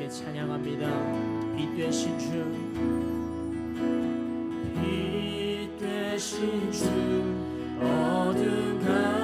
함께 찬양합니다. 빛 되신 주빛 되신 주 어둠 가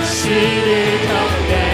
다시를 겪네.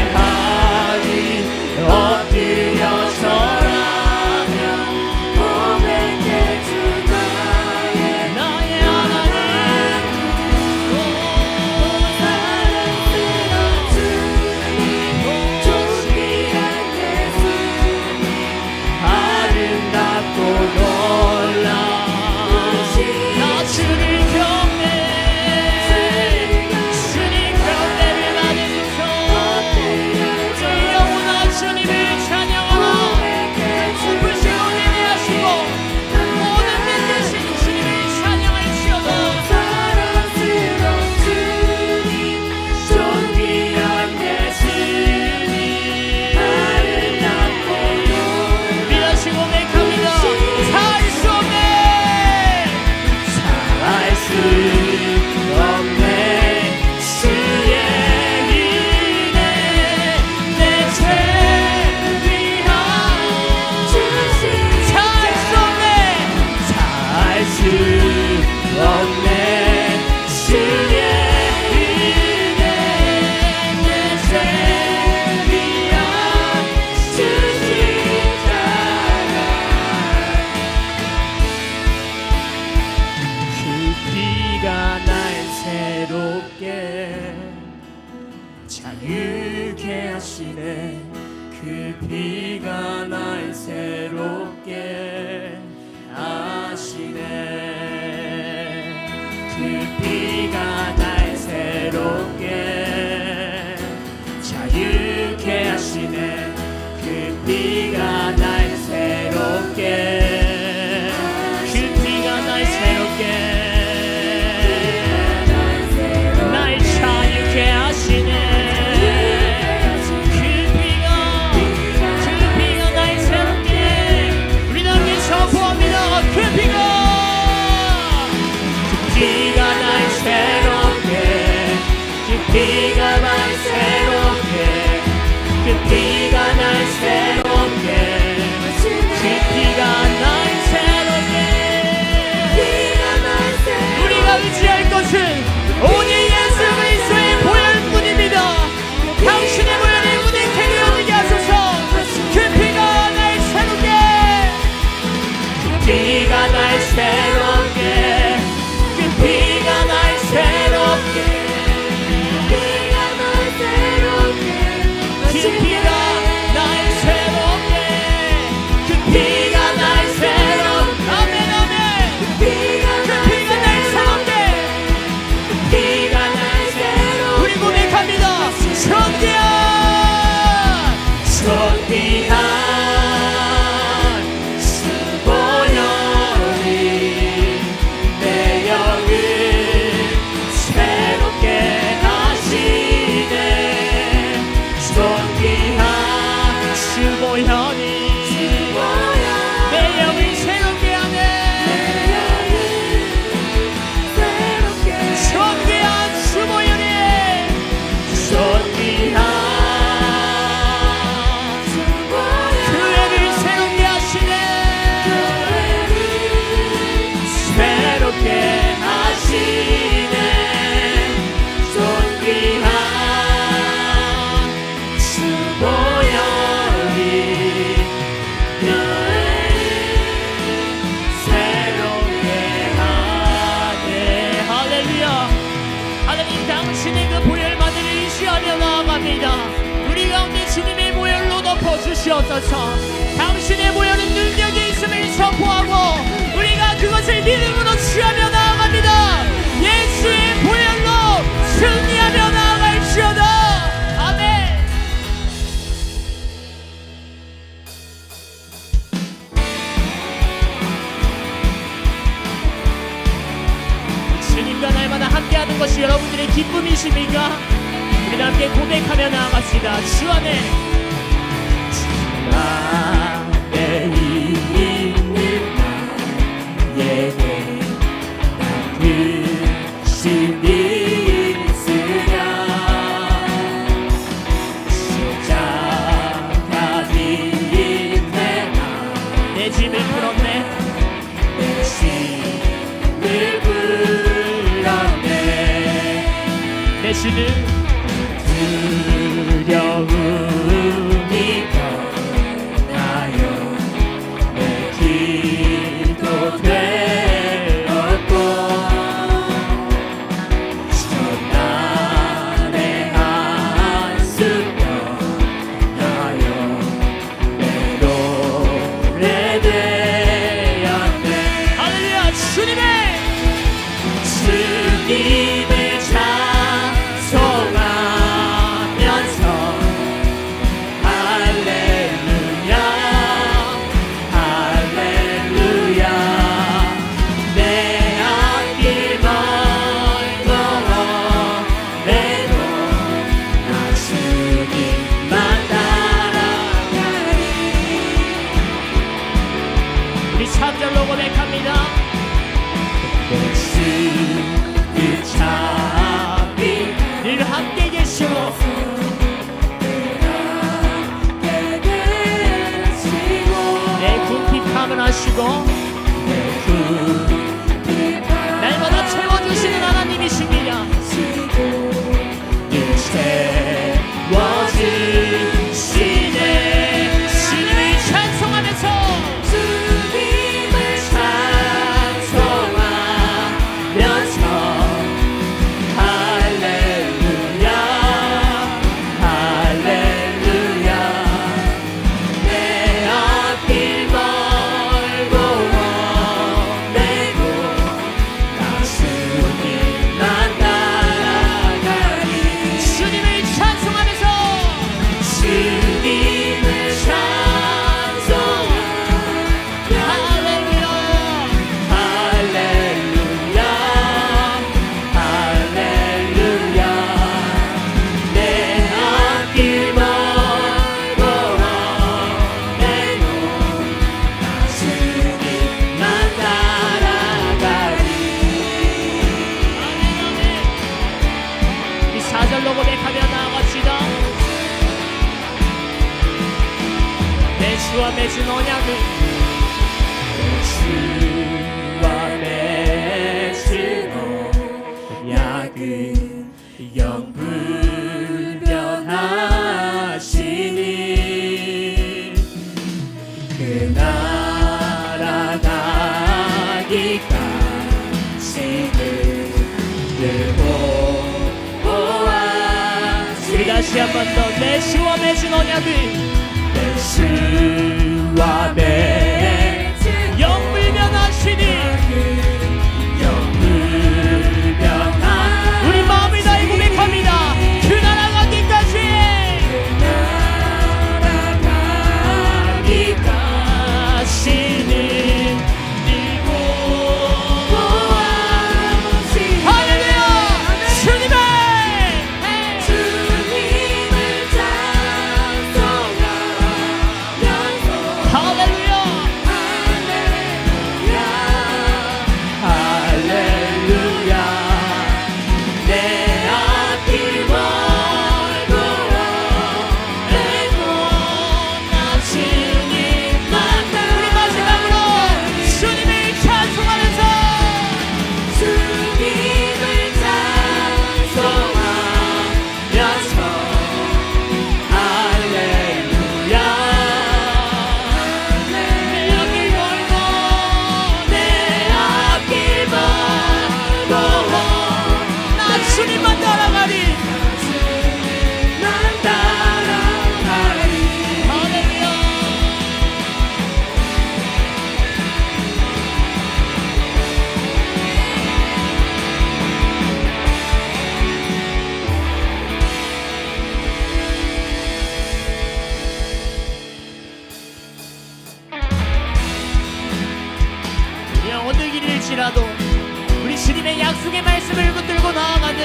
기도합니다. 우리 가운데 주님의 모혈로 덮어주시옵소서. 당신의 모혈은 능력이 있음을 선포하고 우리가 그것을 믿음으로 취하며 나아갑니다. 예수의 모혈로 승리하며 나아갈지어다. 아멘 주님과 날마다 함께하는 것이 여러분들의 기쁨이십니까? 우리 함께 고백하며 나아갑시다. 주 안에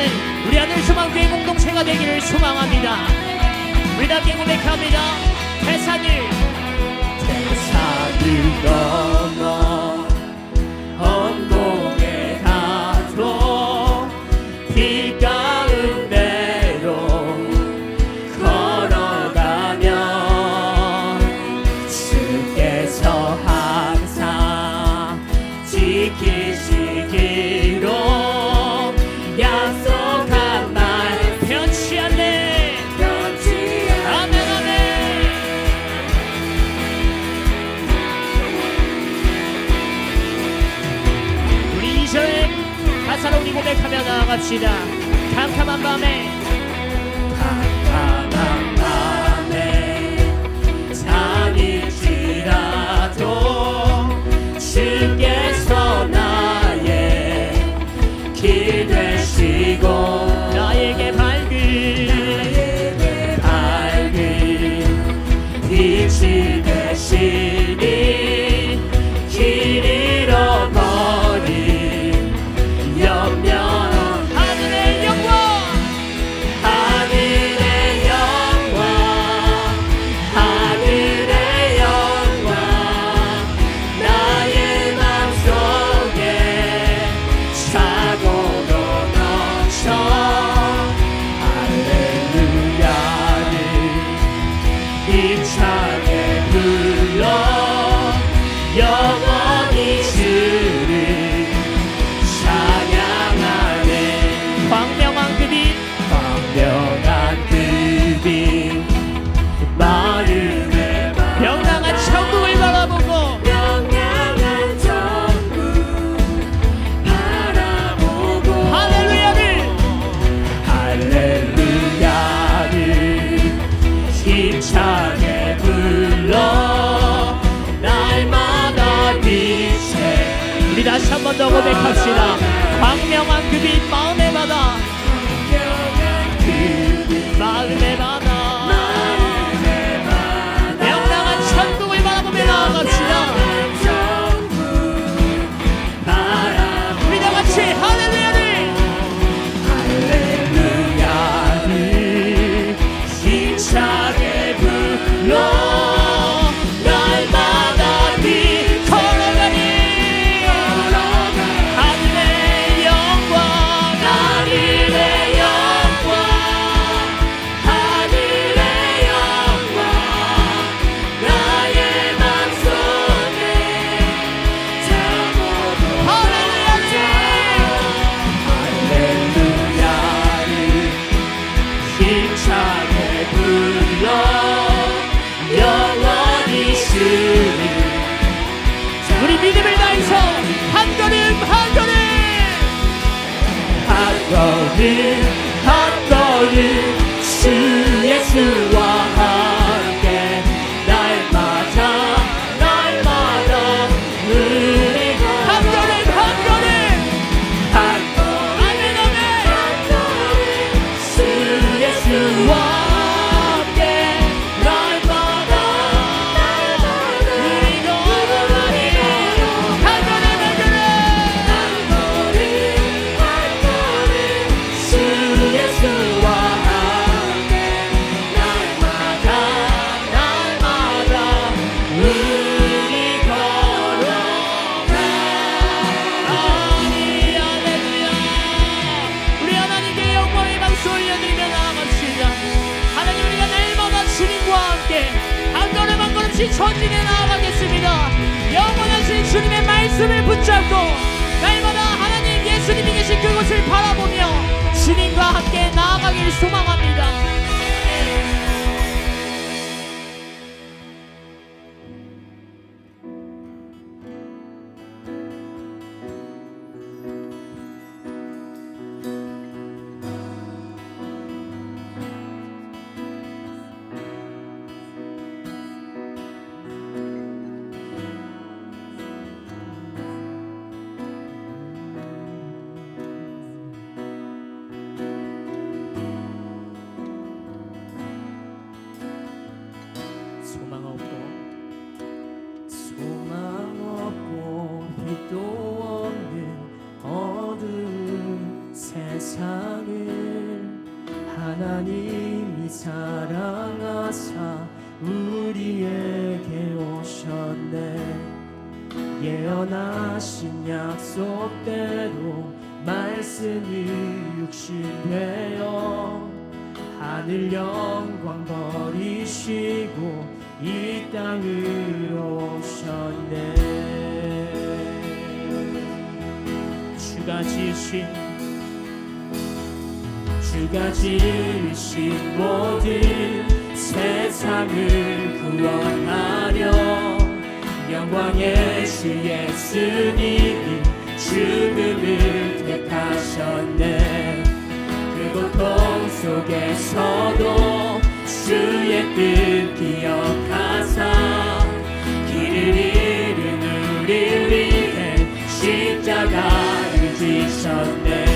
하는 우리 아들 소망교회 공동체가 되기를 소망합니다. 우리 함께 고백합니다. 태산을 태산을 넘어 Shida. one. 믿음을 다해서 한 걸음 한 걸음. 한 걸음 한 걸음 주 예수와 다시 전진해 나아가겠습니다. 영원하신 주님의 말씀을 붙잡고 날마다 하나님 예수님이 계신 그곳을 바라보며 주님과 함께 나아가길 소망합니다. 지으신 주가 지으신 모든 세상을 구원하려 영광의 주 예수님이 죽음을 택하셨네. 그 고통 속에서도 주의 뜻 기억하사 길을 잃은 우리 위해 십자가 Sunday.